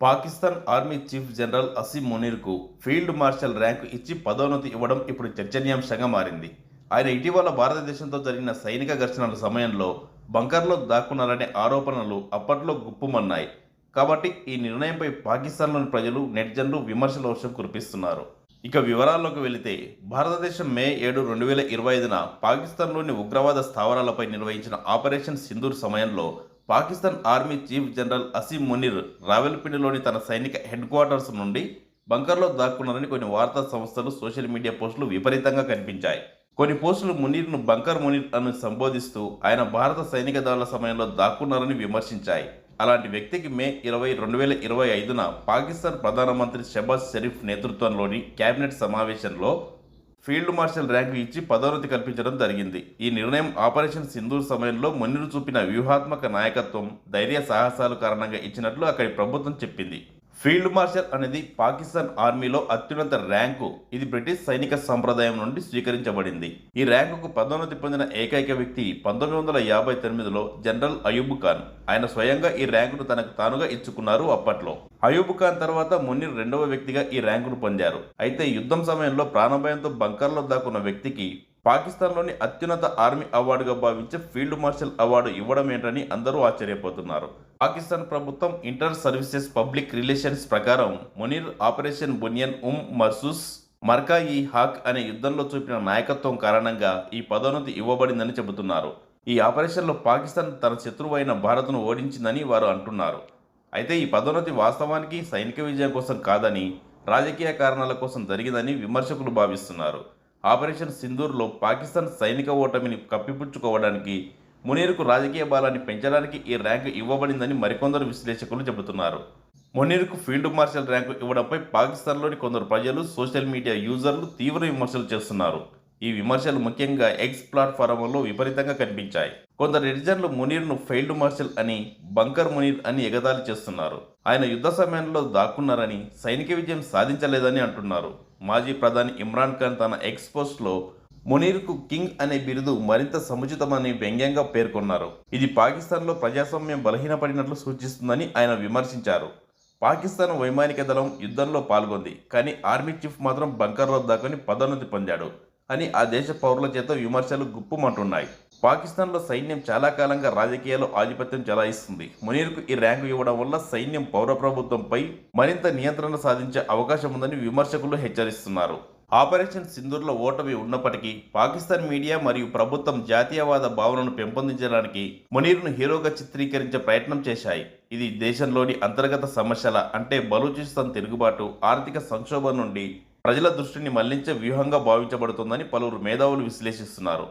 Pakistan army chief general Asim మునీర్కు field marshal rank ఇచ్చి పదోన్నతి ఇవ్వడం ఇప్పుడు చర్చనీయాంశంగా మారింది. ఆయన ఇటీవల భారతదేశంతో జరిగిన సైనిక ఘర్షణల సమయంలో బంకర్లో దాక్కున్నారనే ఆరోపణలు అప్పట్లో గుప్పుమన్నాయి. కాబట్టి ఈ నిర్ణయంపై పాకిస్తాన్లోని ప్రజలు నెటిజన్లు విమర్శల వర్షం కురిపిస్తున్నారు. ఇక వివరాల్లోకి వెళితే భారతదేశం మే ఏడు రెండు వేల ఇరవై ఐదున పాకిస్తాన్లోని ఉగ్రవాద స్థావరాలపై నిర్వహించిన ఆపరేషన్ సింధూర్ సమయంలో Pakistan army chief general Asim Munir రావెల్పిండిలోని తన సైనిక హెడ్ క్వార్టర్స్ నుండి బంకర్లో దాక్కున్నారని కొన్ని వార్తా సంస్థలు సోషల్ మీడియా పోస్టులు విపరీతంగా కనిపించాయి. కొన్ని పోస్టులు మునీర్ను బంకర్ మునీర్ అని సంబోధిస్తూ ఆయన భారత సైనిక దళాల సమయంలో దాక్కున్నారని విమర్శించాయి. అలాంటి వ్యక్తికి మే ఇరవై రెండు వేల ఇరవై ఐదున పాకిస్తాన్ ప్రధానమంత్రి షబాజ్ షరీఫ్ నేతృత్వంలోని కేబినెట్ సమావేశంలో ఫీల్డ్ మార్షల్ ర్యాంకు ఇచ్చి పదోన్నతి కల్పించడం జరిగింది. ఈ నిర్ణయం ఆపరేషన్ సింధూర్ సమయంలో మునిరు చూపిన వ్యూహాత్మక నాయకత్వం ధైర్య సాహసాలు కారణంగా ఇచ్చినట్లు అక్కడి ప్రభుత్వం చెప్పింది. ఫీల్డ్ మార్షల్ అనేది పాకిస్తాన్ ఆర్మీలో అత్యున్నత ర్యాంకు ఇది బ్రిటిష్ సైనిక సంప్రదాయం నుండి స్వీకరించబడింది. ఈ ర్యాంకుకు పదోన్నతి పొందిన ఏకైక వ్యక్తి పంతొమ్మిది వందల యాభై తొమ్మిదిలో జనరల్ అయూబ్ ఖాన్. ఆయన స్వయంగా ఈ ర్యాంకును తనకు తానుగా ఇచ్చుకున్నారు అప్పట్లో. అయూబ్ ఖాన్ తర్వాత మునీర్ రెండవ వ్యక్తిగా ఈ ర్యాంకును పొందారు. అయితే యుద్ధం సమయంలో ప్రాణభయంతో బంకర్లో దాక్కున్న వ్యక్తికి పాకిస్తాన్లోని అత్యున్నత ఆర్మీ అవార్డుగా భావించే ఫీల్డ్ మార్షల్ అవార్డు ఇవ్వడం ఏంటని అందరూ ఆశ్చర్యపోతున్నారు. పాకిస్తాన్ ప్రభుత్వం ఇంటర్ సర్వీసెస్ పబ్లిక్ రిలేషన్స్ ప్రకారం మునీర్ ఆపరేషన్ బునియన్ ఉమ్ మర్సూస్ మర్కా ఈ హాక్ అనే యుద్ధంలో చూపిన నాయకత్వం కారణంగా ఈ పదోన్నతి ఇవ్వబడిందని చెబుతున్నారు. ఈ ఆపరేషన్లో పాకిస్తాన్ తన శత్రువు అయిన భారత్ను ఓడించిందని వారు అంటున్నారు. అయితే ఈ పదోన్నతి వాస్తవానికి సైనిక విజయం కోసం కాదని రాజకీయ కారణాల కోసం జరిగిందని విమర్శకులు భావిస్తున్నారు. ఆపరేషన్ సింధూర్లో పాకిస్తాన్ సైనిక ఓటమిని కప్పిపుచ్చుకోవడానికి మునీర్కు రాజకీయ బలాన్ని పెంచడానికి ఈ ర్యాంకు ఇవ్వబడిందని మరికొందరు విశ్లేషకులు చెబుతున్నారు. మునీర్కు ఫీల్డ్ మార్షల్ ర్యాంకు ఇవ్వడంపై పాకిస్తాన్లోని కొందరు ప్రజలు సోషల్ మీడియా యూజర్లు తీవ్ర విమర్శలు చేస్తున్నారు. ఈ విమర్శలు ముఖ్యంగా ఎక్స్ ప్లాట్ఫారంలో విపరీతంగా కనిపించాయి. కొందరు నెటిజన్లు మునీర్ను ఫెయిల్డ్ మార్షల్ అని బంకర్ మునీర్ అని ఎగదాలి చేస్తున్నారు. ఆయన యుద్ధ సమయంలో దాక్కున్నారని సైనిక విజయం సాధించలేదని అంటున్నారు. మాజీ ప్రధాని ఇమ్రాన్ ఖాన్ తన ఎక్స్ పోస్ట్లో మునీర్కు కింగ్ అనే బిరుదు మరింత సముచితమని వ్యంగ్యంగా పేర్కొన్నారు. ఇది పాకిస్తాన్లో ప్రజాస్వామ్యం బలహీనపడినట్లు సూచిస్తుందని ఆయన విమర్శించారు. పాకిస్తాన్ వైమానిక దళం యుద్ధంలో పాల్గొంది కానీ ఆర్మీ చీఫ్ మాత్రం బంకర్లో దాక్కుని పదోన్నతి పొందాడు. అని ఆ దేశ పౌరుల చేత విమర్శలు గుప్పుమంటున్నాయి. పాకిస్తాన్లో సైన్యం చాలా కాలంగా రాజకీయాల్లో ఆధిపత్యం చెలాయిస్తుంది. మునీర్కు ఈ ర్యాంకు ఇవ్వడం వల్ల సైన్యం పౌర ప్రభుత్వంపై మరింత నియంత్రణ సాధించే అవకాశం ఉందని విమర్శకులు హెచ్చరిస్తున్నారు. ఆపరేషన్ సింధూర్లో ఓటమి ఉన్నప్పటికీ పాకిస్తాన్ మీడియా మరియు ప్రభుత్వం జాతీయవాద భావనను పెంపొందించడానికి మునీర్ను హీరోగా చిత్రీకరించే ప్రయత్నం చేశాయి. ఇది దేశంలోని అంతర్గత సమస్యల అంటే బలూచిస్తాన్ తిరుగుబాటు ఆర్థిక సంక్షోభం నుండి ప్రజల దృష్టిని మళ్ళించే వ్యూహంగా భావించబడుతుందని పలువురు మేధావులు విశ్లేషిస్తున్నారు.